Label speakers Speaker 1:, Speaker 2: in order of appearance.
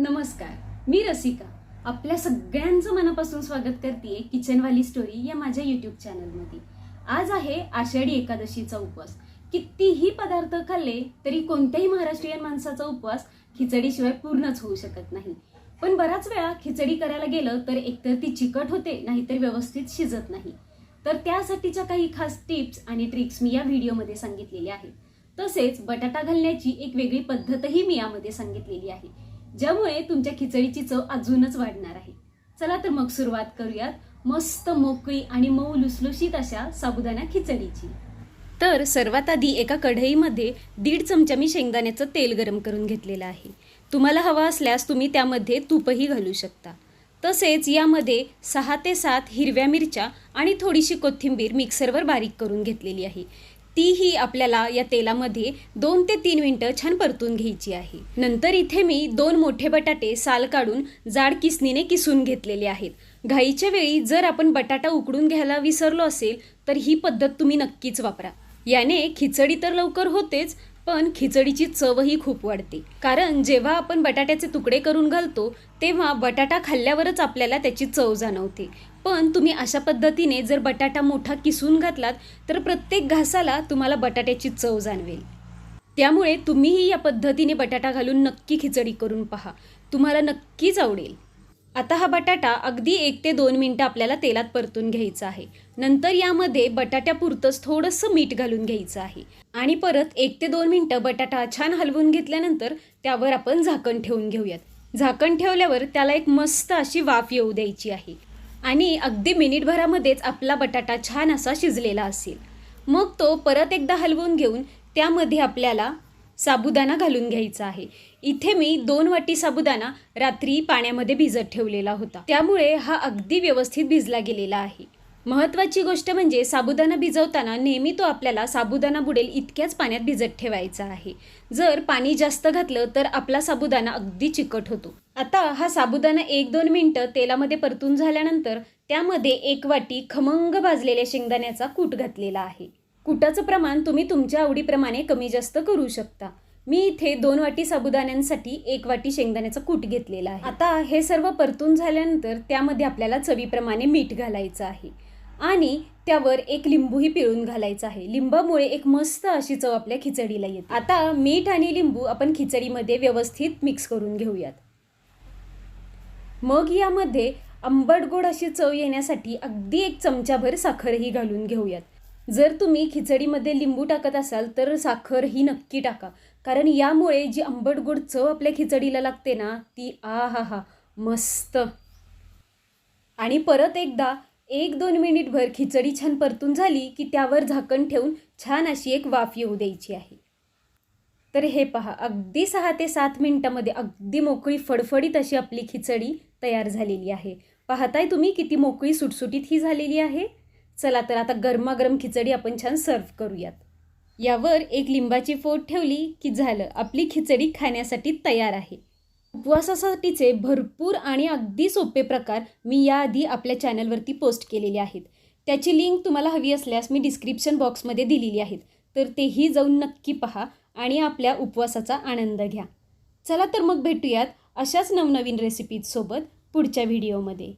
Speaker 1: नमस्कार मी रसिका. आपल्या सगळ्यांचं मनापासून स्वागत करते किचनवाली स्टोरी या माझ्या युट्यूब चॅनलमध्ये आज आहे आषाढी एकादशीचा उपवास. कितीही पदार्थ खाल्ले तरी कोणत्याही महाराष्ट्रीयन माणसाचा उपवास खिचडीशिवाय पूर्णच होऊ शकत नाही. पण बराच वेळा खिचडी करायला गेलं तर एकतर ती चिकट होते नाहीतर व्यवस्थित शिजत नाही. तर त्यासाठीच्या काही खास टिप्स आणि ट्रिक्स मी या व्हिडिओमध्ये सांगितलेल्या आहेत. तसेच बटाटा घालण्याची एक वेगळी पद्धतही मी यामध्ये सांगितलेली आहे. ज्यामुळे तुमच्या खिचडीची चव अजूनच वाढणार आहे. चला तर मग सुरुवात करूयात मस्त मोकळी आणि मऊ लुसलुशीत अशा साबुदाणा खिचडीची. तर सर्वात आधी एका कढईमध्ये दीड चमचा मी शेंगदाण्याचं तेल गरम करून घेतलेलं आहे. तुम्हाला हवा असल्यास तुम्ही त्यामध्ये तूपही घालू शकता. तसेच यामध्ये सहा ते सात हिरव्या मिरच्या आणि थोडीशी कोथिंबीर मिक्सरवर बारीक करून घेतलेली आहे. तीही आपल्याला या तेलामध्ये दोन ते तीन मिनटं छान परतून घ्यायची आहे. नंतर इथे मी दोन मोठे बटाटे साल काढून जाड किसनीने किसून घेतलेले आहेत. घाईच्या वेळी जर आपण बटाटा उकडून घ्यायला विसरलो असेल तर ही पद्धत तुम्ही नक्कीच वापरा. याने खिचडी तर लवकर होतेच पण खिचडीची चवही खूप वाढते. कारण जेव्हा आपण बटाट्याचे तुकडे करून घालतो तेव्हा बटाटा खाल्ल्यावरच आपल्याला त्याची चव जाणवते. पण तुम्ही अशा पद्धतीने जर बटाटा मोठा किसून घातलात तर प्रत्येक घासाला तुम्हाला बटाट्याची चव जाणवेल. त्यामुळे तुम्हीही या पद्धतीने बटाटा घालून नक्की खिचडी करून पहा. तुम्हाला नक्कीच आवडेल. आता हा बटाटा अगदी एक ते दोन मिनटं आपल्याला तेलात परतून घ्यायचा आहे. नंतर यामध्ये बटाट्यापुरतंच थोडंसं मीठ घालून घ्यायचं आहे. आणि परत एक ते दोन मिनटं बटाटा छान हलवून घेतल्यानंतर त्यावर आपण झाकण ठेवून घेऊयात. झाकण ठेवल्यावर त्याला एक मस्त अशी वाफ येऊ द्यायची आहे. आणि अगदी मिनिटभरामध्येच आपला बटाटा छान असा शिजलेला असेल. मग तो परत एकदा हलवून घेऊन त्यामध्ये आपल्याला साबुदाणा घालून घ्यायचा आहे. इथे मी दोन वाटी साबुदाणा रात्री पाण्यामध्ये भिजत ठेवलेला होता. त्यामुळे हा अगदी व्यवस्थित भिजला गेलेला आहे. महत्त्वाची गोष्ट म्हणजे साबुदाणा भिजवताना नेहमी तो आपल्याला साबुदाणा बुडेल इतक्याच पाण्यात भिजत ठेवायचा आहे. जर पाणी जास्त घातलं तर आपला साबुदाणा अगदी चिकट होतो. आता हा साबुदाणा एक दोन मिनटं तेलामध्ये परतून झाल्यानंतर त्यामध्ये एक वाटी खमंग भाजलेल्या शेंगदाण्याचा कूट घातलेला आहे. कुटाचं प्रमाण तुम्ही तुमच्या आवडीप्रमाणे कमी जास्त करू शकता. मी इथे दोन वाटी साबुदाण्यांसाठी एक वाटी शेंगदाण्याचा कूट घेतलेला आहे. आता हे सर्व परतून झाल्यानंतर त्यामध्ये आपल्याला चवीप्रमाणे मीठ घालायचं आहे. आणि त्यावर एक लिंबूही पिळून घालायचा आहे. लिंबामुळे एक मस्त अशी चव आपल्या खिचडीला येते. आता मीठ आणि लिंबू आपण खिचडीमध्ये व्यवस्थित मिक्स करून घेऊयात. मग यामध्ये आंबट गोड अशी चव येण्यासाठी अगदी एक चमचाभर साखरही घालून घेऊयात. जर तुम्ही खिचडीमध्ये लिंबू टाकत असाल तर साखर ही नक्की टाका. कारण यामुळे जी आंबट गोड चव आपल्या खिचडीला लागते ना ती आ हा हा मस्त. आणि परत एकदा एक दोन मिनिटभर खिचडी छान परतून झाली की त्यावर झाकण ठेवून छान अशी एक वाफ येऊ द्यायची आहे. तर हे पहा अगदी सहा ते सात मिनिटामध्ये अगदी मोकळी फडफडीत अशी आपली खिचडी तयार झालेली आहे. पाहताय तुम्ही किती मोकळी सुटसुटीत ही झालेली आहे? चला तर आता गरमागरम खिचडी आपण छान सर्व करूयात. यावर एक लिंबाची फोड ठेवली की झालं आपली खिचडी खाण्यासाठी तयार आहे. उपवासासाठीचे भरपूर आणि अगदी सोपे प्रकार मी याआधी आपल्या चॅनलवरती पोस्ट केलेले आहेत. त्याची लिंक तुम्हाला हवी असल्यास मी डिस्क्रिप्शन बॉक्समध्ये दिलेली आहेत. तर तेही जाऊन नक्की पहा आणि आपल्या उपवासाचा आनंद घ्या. चला तर मग भेटूयात अशाच नवनवीन रेसिपीजसोबत पुढच्या व्हिडिओमध्ये